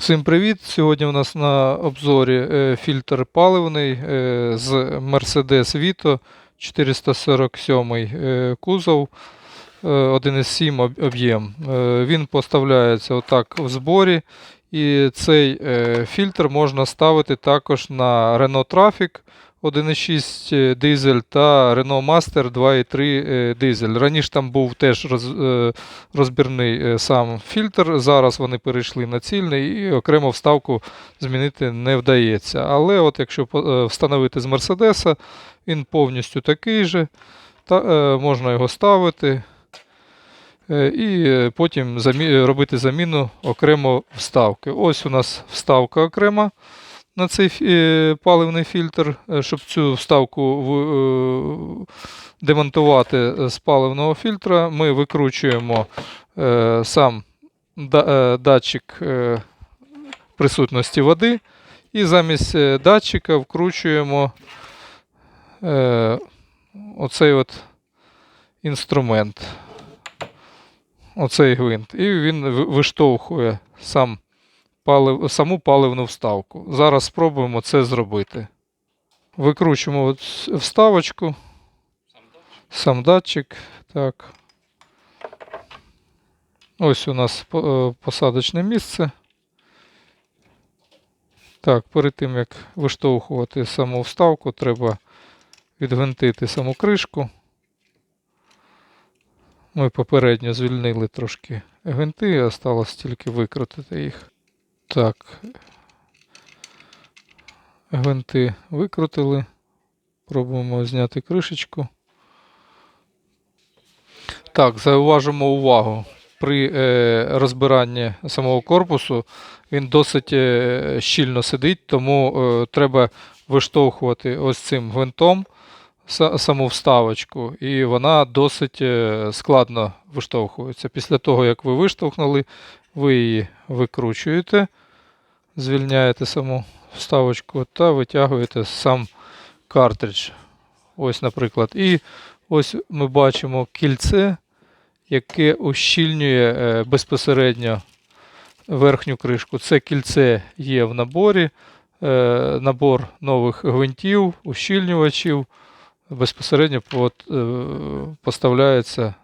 Всім привіт! Сьогодні у нас на обзорі е, фільтр паливний е, з Mercedes Vito 447 е, кузов е, 1,7 об- об'єм. Він поставляється отак в зборі. І цей фільтр можна ставити також на Renault Trafic 1,6 дизель та Renault Master 2,3 е, дизель. Раніше там був теж е, розбірний е, сам фільтр. Зараз вони перейшли на цільний і окремо вставку змінити не вдається. Але от якщо е, встановити з Мерседеса, він повністю такий же, та, е, можна його ставити. е, І е, потім робити заміну окремо вставки. Ось у нас вставка окрема на цей е, паливний фільтр, Е, щоб цю вставку е, демонтувати з паливного фільтра, ми викручуємо сам датчик присутності води, і замість датчика вкручуємо оцей от інструмент, оцей гвинт, і він виштовхує сам палив, саму паливну вставку. Зараз спробуємо це зробити. Викручуємо вставочку. Сам датчик. Так. Ось у нас е, посадочне місце. Так, перед тим як виштовхувати саму вставку, треба відгвинтити саму кришку. Ми попередньо звільнили трошки гвинти, осталось тільки викрутити їх. Так. Гвинти викрутили. Пробуємо зняти кришечку. Так, зауважимо увагу. При е, розбиранні самого корпусу він досить е, щільно сидить, тому е, треба виштовхувати ось цим гвинтом са- саму вставочку, і вона досить е, складно виштовхується. Після того, як ви виштовхнули, ви її викручуєте, звільняєте саму вставочку та витягуєте сам картридж. Ось, наприклад. І ось ми бачимо кільце, яке ущільнює е, безпосередньо верхню кришку. Це кільце є в наборі, е, набор нових гвинтів, ущільнювачів безпосередньо е, поставляється